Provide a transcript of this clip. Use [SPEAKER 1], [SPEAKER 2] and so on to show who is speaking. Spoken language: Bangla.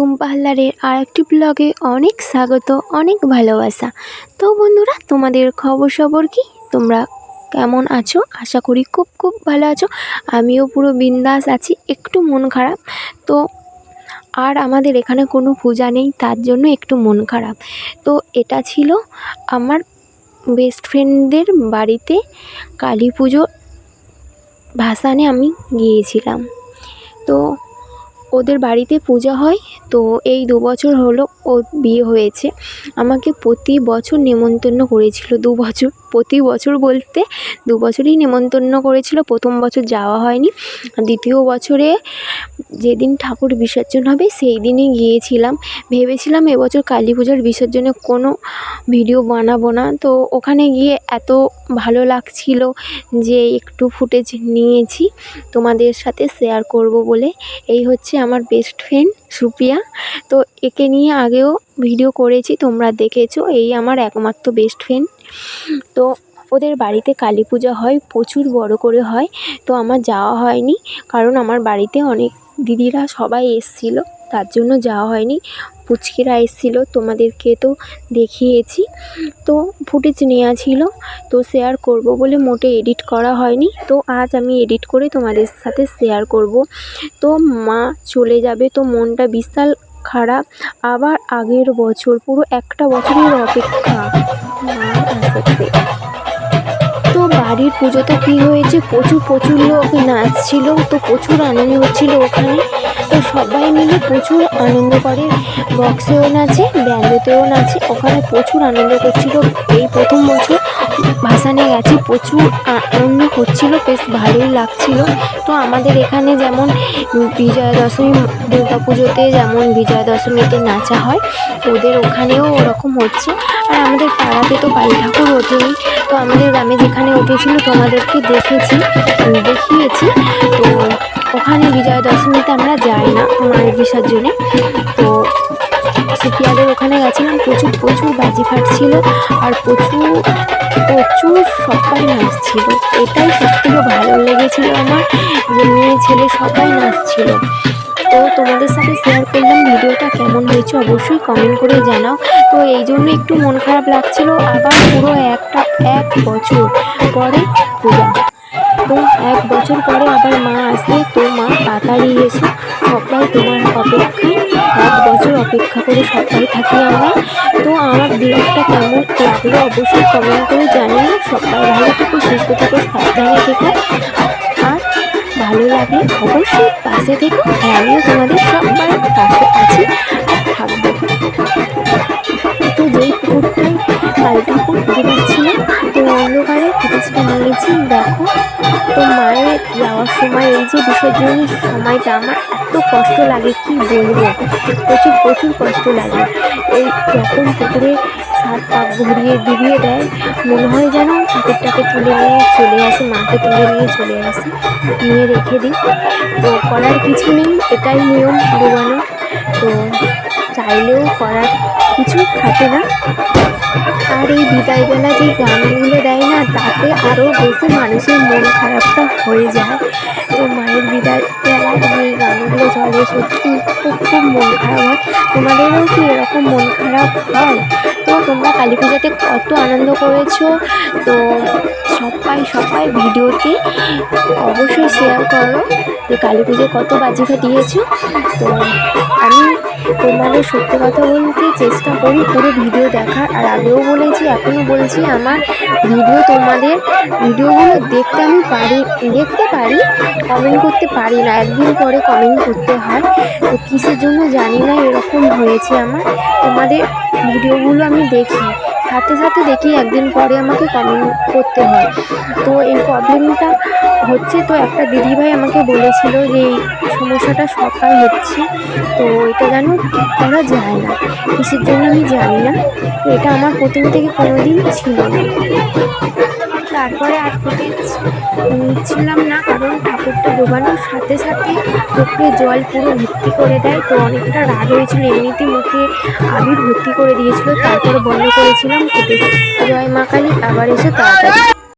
[SPEAKER 1] টুম্পাহাল্লারের আর একটি ব্লগে অনেক স্বাগত, অনেক ভালোবাসা। তো বন্ধুরা, তোমাদের খবর সবর কি? তোমরা কেমন আছো? আশা করি খুব খুব ভালো আছো। আমিও পুরো বিন্দাস আছি, একটু মন খারাপ। তো আর আমাদের এখানে কোনো পূজা নেই, তার জন্য একটু মন খারাপ। তো এটা ছিল আমার বেস্ট ফ্রেন্ডদের বাড়িতে কালী পুজো ভাসানে আমি গিয়েছিলাম। তো ওদের বাড়িতে পূজা হয়, তো এই দু বছর হলো ওর বিয়ে হয়েছে। আমাকে প্রতি বছর নেমন্তন্ন করেছিল, দু বছর। প্রতি বছর বলতে দু বছরই নেমন্তন্ন করেছিল, প্রথম বছর যাওয়া হয়নি। দ্বিতীয় বছরে যেদিন ঠাকুর বিসর্জন হবে সেই দিনই গিয়েছিলাম। ভেবেছিলাম এবছর কালী পুজোর বিসর্জনে কোনো ভিডিও বানাবো না। তো ওখানে গিয়ে এত ভালো লাগছিল যে একটু ফুটেজ নিয়েছি, তোমাদের সাথে শেয়ার করব বলে। এই হচ্ছে আমার বেস্ট ফ্রেন্ড সুপ্রিয়া। তো একে নিয়ে আগেও ভিডিও করেছি, তোমরা দেখেছ, এই আমার একমাত্র বেস্ট ফ্রেন্ড তো ওদের বাড়িতে কালী পূজা হয়, প্রচুর বড় করে হয়, তো আমার যাওয়া হয়নি, কারণ আমার বাড়িতে অনেক দিদিরা সবাই এসেছিল, তার জন্য যাওয়া হয়নি। পুচকিরা এসেছিল, তোমাদেরকে তো দেখিয়েছি। তো ফুটেজ নেওয়া ছিল, তো শেয়ার করব বলে মোটে এডিট করা হয়নি, তো আজ আমি এডিট করে তোমাদের সাথে শেয়ার করব। তো মা চলে যাবে, তো মনটা বিশাল খারাপ। আবার আগের বছর, পুরো একটা বছরের অপেক্ষা। তো বাড়ির পুজোতে কি হয়েছে? প্রচুর প্রচুর লোক নাচছিল তো প্রচুর আনন্দ হচ্ছিল ওখানে। তো সবাই মিলে প্রচুর আনন্দ করে। বক্সেও নাচে, ব্যান্ডেতেও নাচে। ওখানে প্রচুর আনন্দ করছিল। এই প্রথম বছর ভাসানে গেছি, প্রচুর আনন্দ হচ্ছিল বেশ ভালোই লাগছিল। তো আমাদের এখানে যেমন বিজয়া দশমী দুর্গা পুজোতে যেমন বিজয়া দশমীতে নাচা হয়, ওদের ওখানেও ওরকম হচ্ছে। আর আমাদের পাড়াতে তো কালী ঠাকুর ওঠেনি। তো আমাদের গ্রামে যেখানে উঠেছিল, তোমাদেরকে দেখেছি, দেখিয়েছি। তো ওখানে বিজয়া দশমীতে আমরা যাই না, মায়ের বিসর্জনে। ওখানে গেছিলাম, প্রচুর প্রচুর বাজি ফাটছিল আর প্রচুর প্রচুর সবাই নাচছিল এটাই সবথেকে ভালো লেগেছিল আমার যে মেয়ে, ছেলে সবাই নাচছিল তো তোমাদের সাথে শেয়ার করলাম ভিডিওটা কেমন হয়েছে অবশ্যই কমেন্ট করে জানাও। তো এই জন্য একটু মন খারাপ লাগছিল, আবার পুরো একটা, এক বছর পরে পূজা। তো এক বছর পরে আবার মা আসবে, তো মা তাড়াতাড়ি এসে সবাই তোমার অপেক্ষায় অপেক্ষা করে সবাই থাকি আমরা। তো আমার ব্লগটা কেমন লাগল অবশ্যই কমেন্ট করে জানিও। সবাই ভালো থেকো, সুস্থ থেকো, সাবধানে থেকো। আর ভালো লাগলে অবশ্যই পাশে থেকো। আমিও তোমাদের সবার পাশে আছি আর থাকব। তো যেই পুকুরটাই কালী ঠাকুর পুজো যাওয়ার সময় এই যে বিসর্জনের সময়টা আমার এত কষ্ট লাগে, কি বলব? প্রচুর প্রচুর কষ্ট লাগে। এই যখন পুকুরে সাত পাক ঘুরিয়ে ডুবিয়ে দেয়, মনে হয় যেন ঠাকুরটাকে তুলে নিয়ে চলে আসে, মাকে তুলে নিয়ে চলে আসে, নিয়ে রেখে দিই। তো করার কিছু নেই, এটাই নিয়ম ডুবানো তো চাইলেও করার কিছু থাকে না। এই বিদায়বেলা যে গানগুলো দেয় না, তাতে আরও বেশি মানুষের মন খারাপটা হয়ে যায়। তো মায়ের বিদায় বেলায় যে গানগুলো চলে সত্যি খুব খুব মন খারাপ হয়। তোমাদেরও কি এরকম মন খারাপ হয়? তো তোমরা কালী পুজোতে কত আনন্দ করেছ? তো সবাই সবাই ভিডিওতে অবশ্যই শেয়ার করো। যে কালী পুজোয় কত বাজি ফাটিয়েছো? তো আমি তোমাদের সত্যি কথা বলতে চেষ্টা করি পুরো ভিডিও দেখার। আর আগেও বলেছি, এখনও বলছি, আমার ভিডিও তোমাদের ভিডিওগুলো দেখতে আমি পারি, দেখতে পারি কমেন্ট করতে পারি না। একদিন পরে কমেন্ট করতে হয়? তো কিসের জন্য জানি না, এরকম হয়েছে আমার। তোমাদের ভিডিওগুলো আমি দেখি। সাথে সাথে দেখি, একদিন পরে আমাকে কমেন্ট করতে হয়। তো এই প্রবলেমটা হচ্ছে, তো একটা দিদিভাই আমাকে বলেছিল যে এই সমস্যাটা সকাল হচ্ছে, তো এটা যেন ঠিক করা যায় না। কিসের জন্য আমি জানি না, তো এটা আমার প্রথম থেকে কোনো দিন ছিল না। তারপরে আর ফুটেজ নিচ্ছিলাম না, কারণ ঠাকুরটা ডোবানোর সাথে সাথে মুখে জল পুরো ভর্তি করে দেয়, তো অনেকটা রাগ হয়েছিল এমনিতে মুখে আবির ভর্তি করে দিয়েছিল, তারপরে বন্ধ করেছিলাম জয় মা কালী, আবার এসে তাড়াতাড়ি।